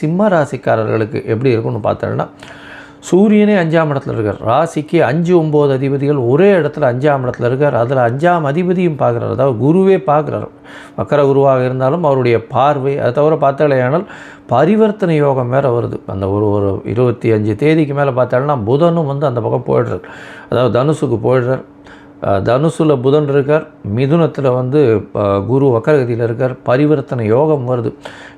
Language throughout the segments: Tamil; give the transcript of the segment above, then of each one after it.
சிம்ம ராசிக்காரர்களுக்கு எப்படி இருக்கும்னு பார்த்தோம்னா சூரியனே அஞ்சாம் இடத்துல இருக்கார். ராசிக்கு அஞ்சு ஒம்பது அதிபதிகள் ஒரே இடத்துல அஞ்சாம் இடத்துல இருக்கார். அதில் அஞ்சாம் அதிபதியும் பார்க்குறாரு. அதாவது குருவே பார்க்குறாரு. மக்கர குருவாக இருந்தாலும் அவருடைய பார்வை அதை தவிர பார்த்தாலேயானால் பரிவர்த்தனை யோகம் வேறு வருது. அந்த ஒரு ஒரு இருபத்தி அஞ்சு தேதிக்கு மேலே பார்த்தாலும் புதனும் வந்து அந்த பக்கம் போயிடுறார். அதாவது தனுசுக்கு போயிடுறார். தனுசுல புதன் இருக்கார் மிதுனத்தில் வந்து குரு வக்கரகதியில் இருக்கார் பரிவர்த்தனை யோகம் வருது.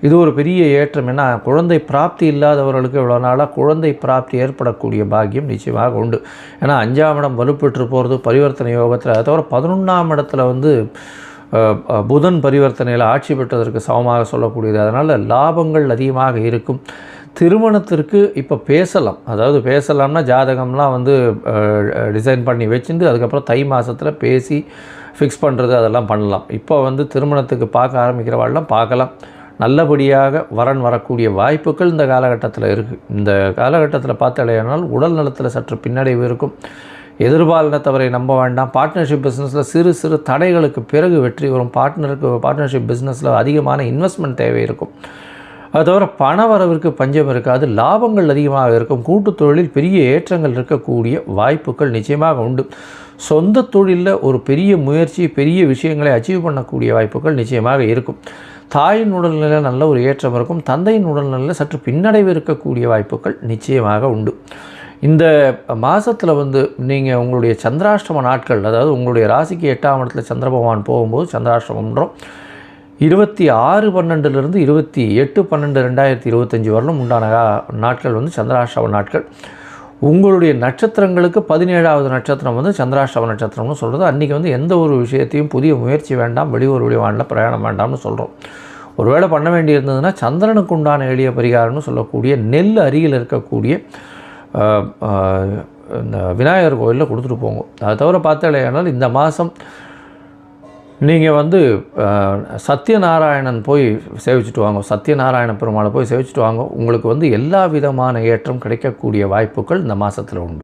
இது ஒரு பெரிய ஏற்றம். ஏன்னா குழந்தை பிராப்தி இல்லாதவர்களுக்கு இவ்வளோ நாளாக குழந்தை பிராப்தி ஏற்படக்கூடிய பாக்கியம் நிச்சயமாக உண்டு. ஏன்னா அஞ்சாம் இடம் வலுப்பெற்று போகிறது பரிவர்த்தனை யோகத்தில். அதை தவிர பதினொன்றாம் இடத்துல வந்து புதன் பரிவர்த்தனையில் ஆட்சி பெற்றதற்கு சமமாக சொல்லக்கூடியது. அதனால் லாபங்கள் அதிகமாக இருக்கும். திருமணத்திற்கு இப்போ பேசலாம். அதாவது பேசலாம்னா ஜாதகம்லாம் வந்து டிசைன் பண்ணி வச்சுட்டு அதுக்கப்புறம் தை மாதத்தில் பேசி ஃபிக்ஸ் பண்ணுறது அதெல்லாம் பண்ணலாம். இப்போ வந்து திருமணத்துக்கு பார்க்க ஆரம்பிக்கிறவாள்லாம் பார்க்கலாம். நல்லபடியாக வரன் வரக்கூடிய வாய்ப்புகள் இந்த காலகட்டத்தில் இருக்குது இந்த காலகட்டத்தில் பார்த்தாலேனால் உடல் நலத்தில் சற்று பின்னடைவு இருக்கும். எதிர்பாலினத்தவரை நம்ப வேண்டாம். பார்ட்னர்ஷிப் பிஸ்னஸில் சிறு சிறு தடைகளுக்கு பிறகு வெற்றி வரும். பார்ட்னருக்கு பார்ட்னர்ஷிப் பிஸ்னஸில் அதிகமான இன்வெஸ்ட்மெண்ட் தேவை இருக்கும். அது தவிர பண வரவிற்கு பஞ்சம் இருக்காது லாபங்கள் அதிகமாக இருக்கும் கூட்டுத் தொழிலில் பெரிய ஏற்றங்கள் இருக்கக்கூடிய வாய்ப்புகள் நிச்சயமாக உண்டு. சொந்த தொழிலில் ஒரு பெரிய முயற்சி பெரிய விஷயங்களை அச்சீவ் பண்ணக்கூடிய வாய்ப்புகள் நிச்சயமாக இருக்கும். தாயின் உடல்நிலையில் நல்ல ஒரு ஏற்றம் இருக்கும் தந்தையின் உடல்நிலையில் சற்று பின்னடைவு இருக்கக்கூடிய வாய்ப்புகள் நிச்சயமாக உண்டு. இந்த மாதத்தில் வந்து நீங்கள் உங்களுடைய சந்திராஷ்டம நாட்கள் அதாவது உங்களுடைய ராசிக்கு எட்டாம் இடத்துல சந்திர பகவான் போகும்போது சந்திராஷ்டமன்றோம் இருபத்தி ஆறு பன்னெண்டுலேருந்து இருபத்தி எட்டு பன்னெண்டு ரெண்டாயிரத்தி இருபத்தஞ்சி வரலும் உண்டான நாட்கள் வந்து சந்திராஷ்டவ நாட்கள். உங்களுடைய நட்சத்திரங்களுக்கு பதினேழாவது நட்சத்திரம் வந்து சந்திராஷ்டவ நட்சத்திரம்னு சொல்கிறது அன்றைக்கி வந்து எந்த ஒரு விஷயத்தையும் புதிய முயற்சி வேண்டாம் வெளியூர் வெளிவானில் பிரயாணம் வேண்டாம்னு சொல்கிறோம் ஒருவேளை பண்ண வேண்டியிருந்ததுன்னா சந்திரனுக்கு உண்டான எளிய பரிகாரம்னு சொல்லக்கூடிய நெல் அருகில் இருக்கக்கூடிய இந்த விநாயகர் கோயிலில் கொடுத்துட்டு போங்க. அதை தவிர பார்த்தாலேயானால் இந்த மாதம் நீங்கள் வந்து சத்யநாராயணன் போய் சேவிச்சுட்டு வாங்க. சத்யநாராயண பெருமாளை போய் சேவிச்சுட்டு வாங்க. உங்களுக்கு வந்து எல்லா விதமான ஏற்றம் கிடைக்கக்கூடிய வாய்ப்புகள் இந்த மாதத்தில் உண்டு.